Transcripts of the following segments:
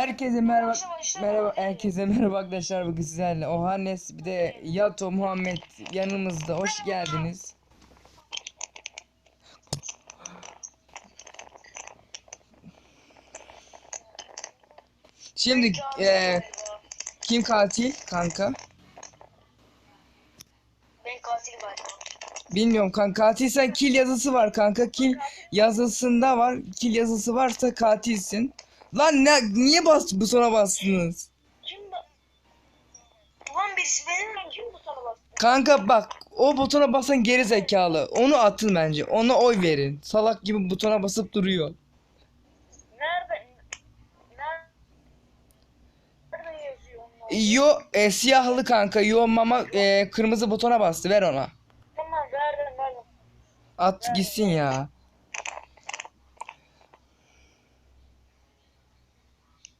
Herkese merhaba. Merhaba herkese merhaba arkadaşlar bugün sizlerle Ohanes bir de Yato Muhammed yanımızda hoş geldiniz. Şimdi eee kim katil kanka? Ben katil var. Bilmiyorum kanka katilsen kill yazısı var kanka kill yazısında var kill yazısı varsa katilsin. Lan ne niye bas bu sona bastınız? Kim bu? Ulan birisi benim mi? Kim bu sana bastı? Kanka bak o butona basan geri zekalı. Onu atın bence. Ona oy verin. Salak gibi butona basıp duruyor. Nerede? Nerede? Nerede yazıyor onlar? Yo e, siyahlı kanka. Yo mama e, kırmızı butona bastı. Ver ona. Tamam verdim verdim. At gitsin ya.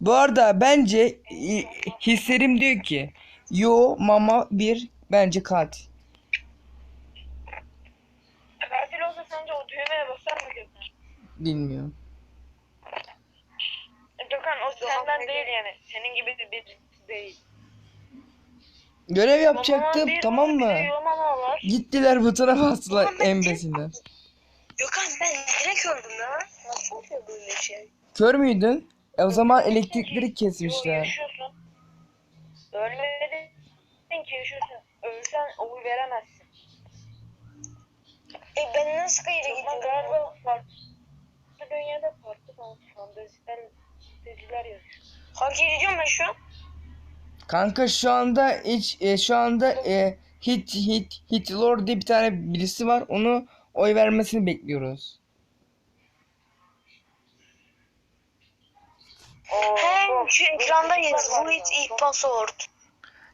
Bu arada bence e, hislerim diyor ki Yo mama bir bence katil. Katil olsa sence o düğmeye basar mı Gökhan? Bilmiyorum. E, Gökhan o senden değil yani. Senin gibi de bir değil. Görev yapacaktım bir, tamam mı? Gittiler butona bastılar Tamam, ben- embesiler. Gökhan ben direkt öldüm ya. Nasıl oluyor böyle şey? Kör müydün? E o zaman elektrikleri kesmişler. yaşıyorsun. Ölmedin ki yaşıyorsun. Ölsen oy veremezsin. E ben nasıl kayıra gittim? Galiba farklı dünyada farklı fanteziler, fanteziler yazıyor. Hangi gidiyorum ben şu an? Kanka şu anda hiç e, şu anda e, hit hit hit lord diye bir tane birisi var. Onu oy vermesini bekliyoruz. Hem şu ekrandayız. Bu hiç ilk password.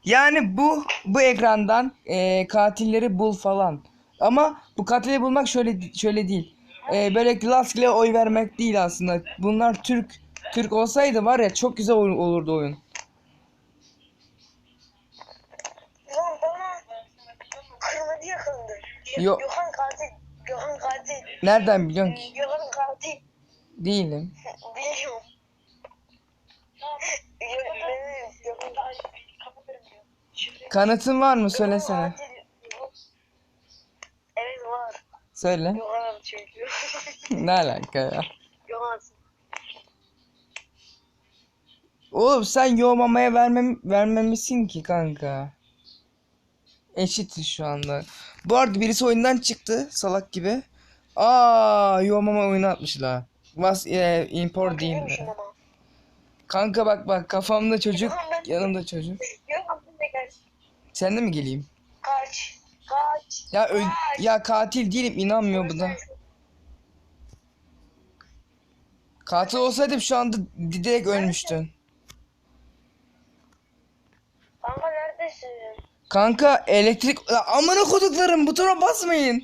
Yani bu bu ekrandan e, katilleri bul falan. Ama bu katilleri bulmak şöyle şöyle değil. E, böyle rastgele oy vermek değil aslında. Bunlar Türk Türk olsaydı var ya çok güzel oyun olurdu oyun. Lan bana kırmızı yakındı. Yo- Gökhan katil. Gökhan katil. Nereden biliyorsun ki? Gökhan katil. Değilim. Biliyorum. Gökhan katil. Kanıtın var mı söylesene. Evet var. Söyle. Gökhan çünkü. Ne alaka ya? Gökhan. Oğlum sen yoğmamaya vermem vermemişsin ki kanka. Eşitiz şu anda. Bu arada birisi oyundan çıktı salak gibi. Aa yoğmama oyunu atmışlar. Was e, import değil mi? Kanka bak bak kafamda çocuk, yanımda çocuk. Sen de mi geleyim? Kaç. Kaç. Ya öl ya katil değilim inanmıyor bu da. Katil olsaydım şu anda direkt ölmüştün. Kanka neredesin? Kanka elektrik Ya amına koduklarım butona basmayın.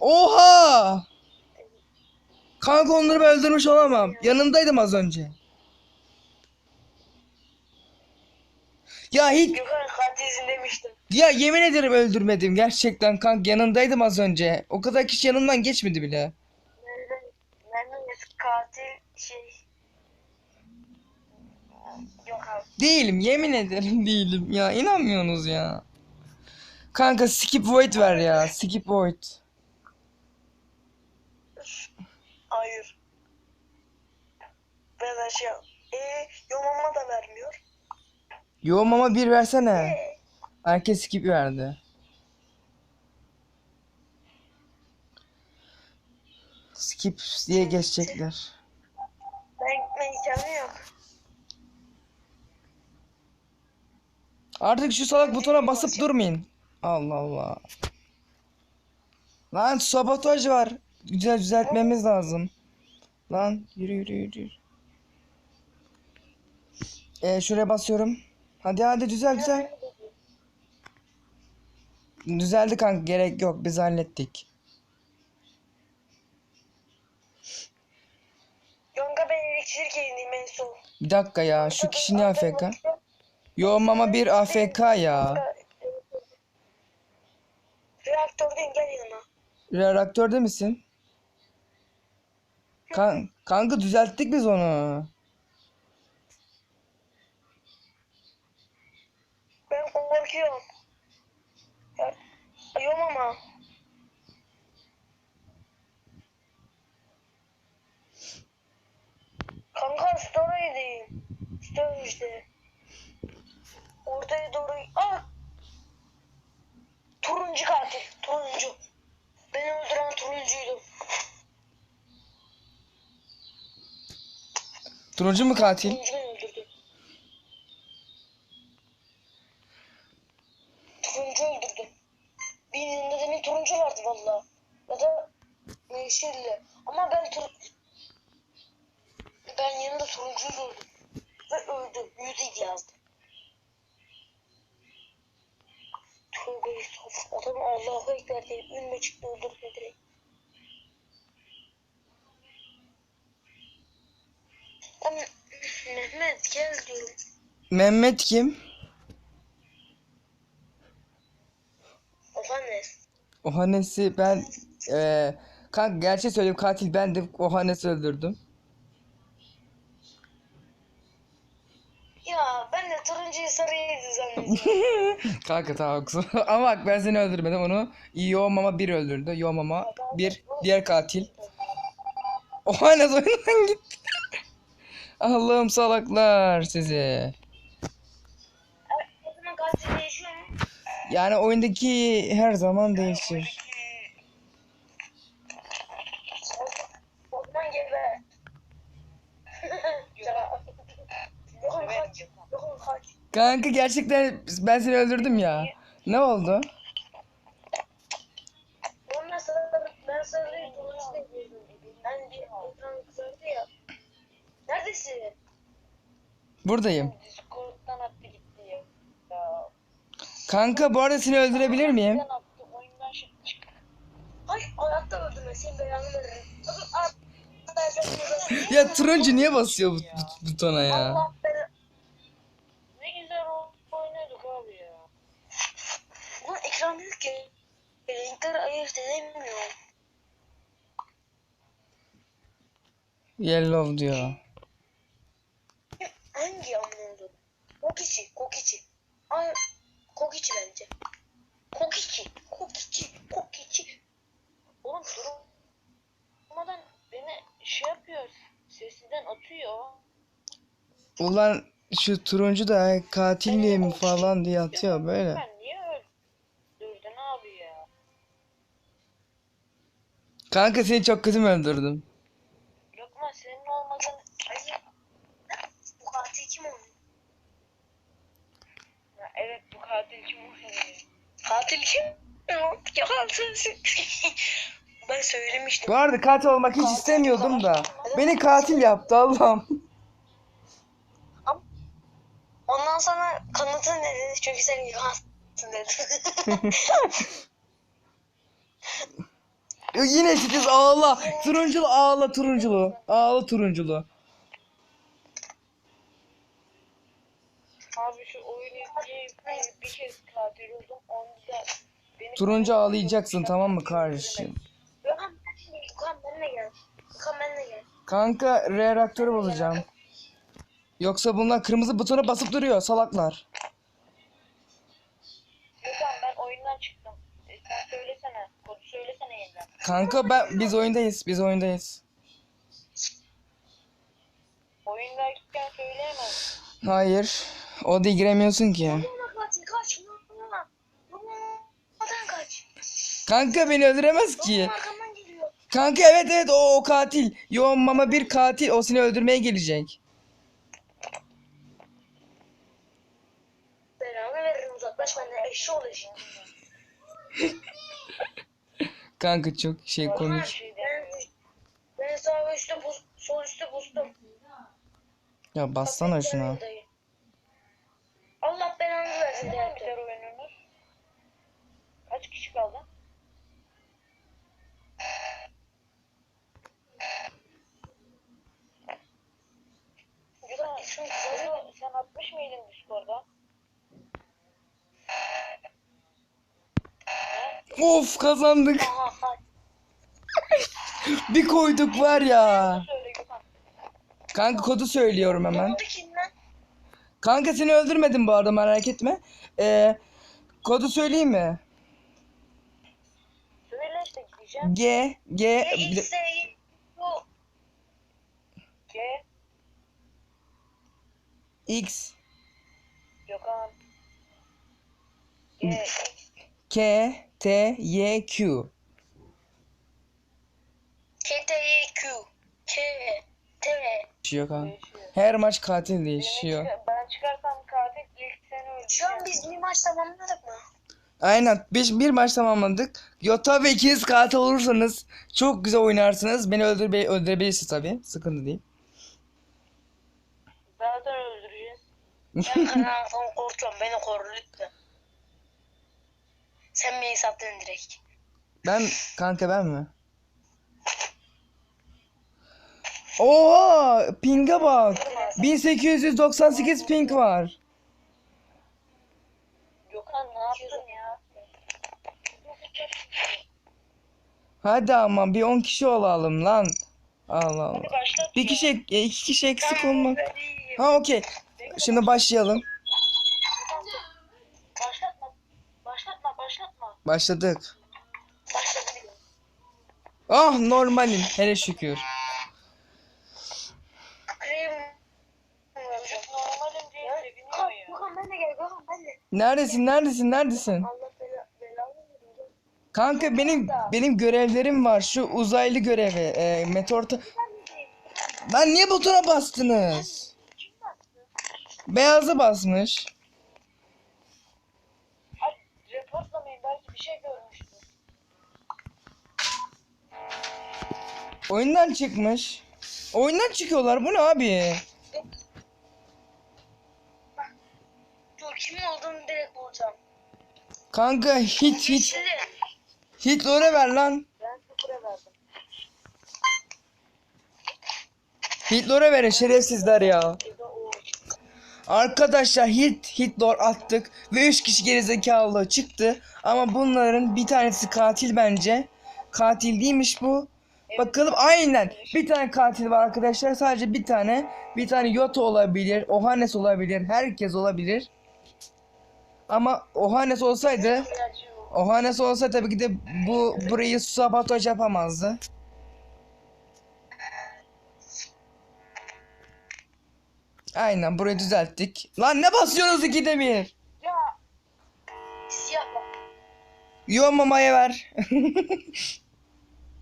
Oha! Kanka onları ben öldürmüş olamam. Yanındaydım az önce. Ya hiç Gökhan katilsin demiştim. ya yemin ederim öldürmedim gerçekten kanka yanındaydım az önce. O kadar kişi yanımdan geçmedi bile. Katil şey. Değilim yemin ederim değilim ya inanmıyorsunuz ya. Kanka skip void ver ya skip void. Hayır. Ben şey... Eee yomama da vermiyor. Yoğun mama bir versene. Herkes skip verdi. Skip diye geçecekler. Ben gitme imkanı yok. Artık şu salak butona basıp durmayın. Allah Allah. Lan sabotaj var. Güzel düzeltmemiz lazım. Lan yürü yürü yürü. yürü. Ee, şuraya basıyorum. Hadi hadi düzel düzel. Düzeldi kanka gerek yok biz hallettik. Yonga ben elektrik yerindeyim en son. Bir dakika ya şu kişi ne AFK? Yo mama bir AFK ya. Reaktördeyim gel yanıma. Reaktörde misin? Kan kanka düzelttik biz onu. Ben korkuyorum. Ya, ayıyorum ama. Kanka story'deyim. Story işte. Ortaya doğru... Ah! Turuncu katil. Turuncu. Beni öldüren turuncuydu. Turuncu mu katil? Turuncu öldürdü. Bir yanında demin turuncu vardı valla. Ya da yeşilli. Ama ben tur... Ben yanında turuncuyu gördüm. Ve öldüm. Yüzeydi yazdı. Tövbe Adamı Allah'a ekber diye ünme çıktı öldürdü direkt. Mehmet gel diyorum. Mehmet kim? Ohanes. Ohanes'i ben eee kanka gerçeği söyleyeyim katil bendim. Ohanes'i öldürdüm. Ya ben de turuncuyu sarıyı zannediyorum. kanka tamam kusura- ama bak ben seni öldürmedim onu. Yo mama bir öldürdü. Yo mama bir diğer katil. Ohanes oyundan gitti. Allah'ım salaklar sizi. Yani oyundaki her zaman değişir. O zaman gebe. Şaka. Yokum kaç. Yokum kaç. Kanka gerçekten ben seni öldürdüm ya. Ne oldu? Ondan sonra ben da gördüm. Ben bir ekran kızardı ya. Neredesin? Buradayım. Discord'dan attı gitti ya. Ya. Kanka bu arada seni öldürebilir miyim? attı oyundan çık. Ay hayatta öldürme senin belanı veririm. Bakın at. Ben seni Ya turuncu niye basıyor bu, bu butona ya? Allah beni. Ne güzel oynadık abi ya. Bunun ekran büyük ki. Renkleri ayırt edemiyorum. Yellow diyor. Hangi amına oldu? Kokichi, Kokichi. Ay, Kokichi bence. Kokichi, Kokichi, Kokichi. Oğlum durmadan beni şey yapıyor. Sesinden atıyor. Ulan şu turuncu da katilliyim falan diye atıyor böyle. Sen niye öldürdün abi ya? Kanka seni çok kötü mü öldürdüm? Lokman senin olmadığın... Ay, bu katil kim? Ha, evet bu katil kim oldu? Katil kim? Ya katil. ben söylemiştim. Bu arada katil olmak hiç istemiyordum da. Beni katil yaptı Allah'ım. Ondan sonra kanıtın dedi? Çünkü sen yıkansın dedi. Yine eşitiz ağla. Turunculu ağla turunculu. Ağla turunculu. Abi şu oyunu yükleyip bir, kez katil oldum. Onda da beni... Turuncu ağlayacaksın tamam mı kardeşim? Gökhan, Gökhan benimle gel. Gökhan benimle gel. Kanka reaktörü bozacağım. Yoksa bunlar kırmızı butona basıp duruyor salaklar. Gökhan ben oyundan çıktım. E, sen söylesene. Kodu söylesene yeniden. Kanka ben biz oyundayız. Biz oyundayız. Oyundayken söyleyemez. Hayır. O da giremiyorsun ki. Kaç, kaç. Kanka beni öldüremez ki. Kanka evet evet o, o katil. Yoğun mama bir katil. O seni öldürmeye gelecek. Belanı veririm uzaklaş benden eşi. Kanka çok şey konuş. Ben, ben sağ üstte buz, sol üstte bustum. Ya bassana şuna. Allah belanı versin derdi. Kaç kişi kaldı? Sen atmış mıydın Discord'a? Of kazandık. Bir koyduk var ya. Kanka kodu söylüyorum hemen. Kanka seni öldürmedim bu arada merak etme. Ee, kodu söyleyeyim mi? Söyle işte gideceğim. G G G, X. G, Gökhan. G, K T Y Q. K, T, Y, Q. K, T. Değişiyor kanka. Her maç katil değişiyor. Ben çıkarsam katil ilk seni öldüreceğim. Şu an biz bir maç tamamladık mı? Aynen. Biz bir maç tamamladık. Yota ve ikiniz katil olursanız çok güzel oynarsınız. Beni öldürbe öldürebilirsiniz tabii. Sıkıntı değil. Zaten öldüreceğiz. Ben korkuyorum. Beni koru lütfen. Sen beni sattın direkt. Ben kanka ben mi? Oha! Ping'e bak. 1898 ping var. Gökhan ne yaptın ya? Hadi ama bir 10 kişi olalım lan. Allah Allah. Bir kişi e, iki kişi eksik olmak. Ha okey. Şimdi başlayalım. Başlatma. Başlatma başlatma. Başladık. Ah normalim. Hele şükür. Krem. Normalim değil seviniyor ya. Gökhan ben de gel Gökhan ben de. Neredesin? Neredesin? Neredesin? Allah bela belanı versin. Kanka benim benim görevlerim var. Şu uzaylı görevi. E, meteor Lan niye butona bastınız? Beyazı basmış. Şey. Oyundan çıkmış. Oyundan çıkıyorlar. Bu ne abi? Kanka hit hit Sizi. hit lore ver lan. Ben sıfıra verdim. Hit lore verin şerefsizler ya. Arkadaşlar hit hit lore attık ve 3 kişi gerizekalı çıktı. Ama bunların bir tanesi katil bence. Katil değilmiş bu. Bakalım aynen. Bir tane katil var arkadaşlar. Sadece bir tane. Bir tane Yoto olabilir. Ohanes olabilir. Herkes olabilir. Ama Ohanes olsaydı. Ohanes olsa tabii ki de bu burayı sabotaj yapamazdı. Aynen burayı düzelttik. Lan ne basıyorsunuz ikide bir? Ya. Siyah bak. Yoğmamaya ver.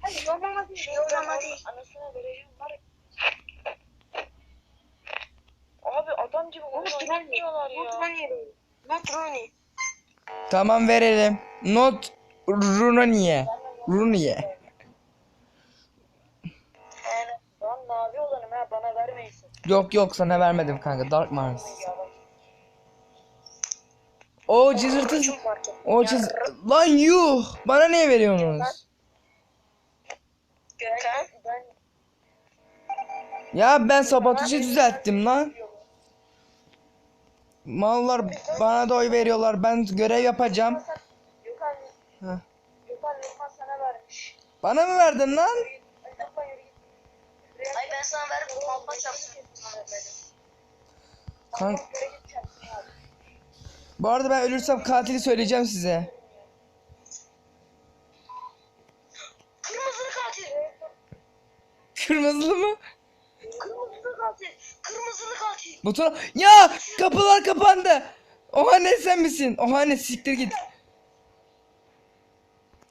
Hadi yormama değil. Yormama değil. Anasına vereceğim var. Abi adam gibi oyun oynatmıyorlar ya. Ronnie. Not Ronnie. tamam verelim. Not Runaniye. Runiye. Lan mavi olanım ha bana vermeysin. Yok yok sana vermedim kanka. Dark Mars. O cızırtı. O cız... Lan yuh. Bana niye veriyorsunuz? Gökhan. Ben Ya ben sabotajı düzelttim lan. Mallar bana da oy veriyorlar. Ben görev yapacağım. Gökhan. Heh. Gökhan Lokman sana vermiş. Bana mı verdin lan? Ay ben sana verdim. Vermedim. Kan Bu arada ben ölürsem katili söyleyeceğim size. Kırmızılı katil. Kırmızılı mı? Kırmızılı katil. Buton... Ya kapılar kapandı. Oha ne sen misin? Oha ne siktir git.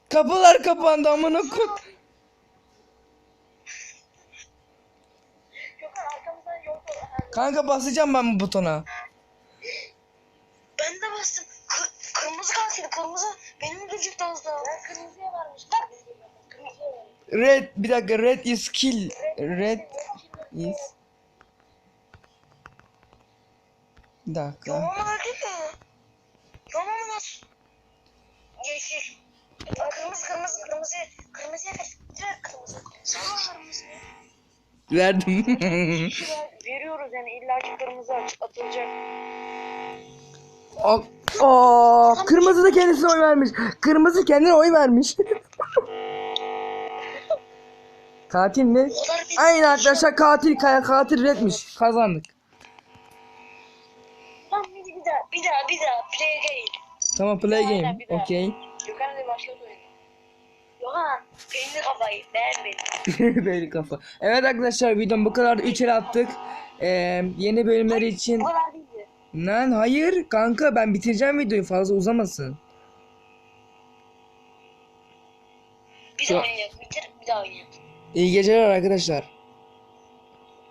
Kapılar kapandı amına sor. Kanka basacağım ben bu butona. Ben de bastım. Kı- kırmızı katil. Kırmızı. Benim öldürecekti az daha. Ben kırmızıya vermiştim. Kırmızıya vermiştim. Red bir dakika red is kill. Red is Bir dakika. Yoğun öldü mü? Yoğun nasıl? Yeşil. Kırmızı kırmızı kırmızı. Kırmızıya ver. Direkt kırmızı. Sana kırmızı. Verdim. Veriyoruz yani illaki kırmızı aç- atılacak. Aa, aa, kırmızı da kendisine oy vermiş. Kırmızı kendine oy vermiş. Katil mi? Aynen arkadaşlar katil kaya katil üretmiş. Kazandık. Bir, bir daha bir daha bir daha play again. Tamam play Aynen, game. bir daha. Okey. Gökhan hadi başlıyoruz oyunu. Gökhan peynir kafayı beğenmedim. Böyle kafa. Evet arkadaşlar videom bu kadar. 3 el attık. Ee, yeni bölümler için. Bu kadar değildi. Lan hayır kanka ben bitireceğim videoyu fazla uzamasın. Bir daha oynayalım. Bitir bir daha oynayalım. İyi geceler arkadaşlar.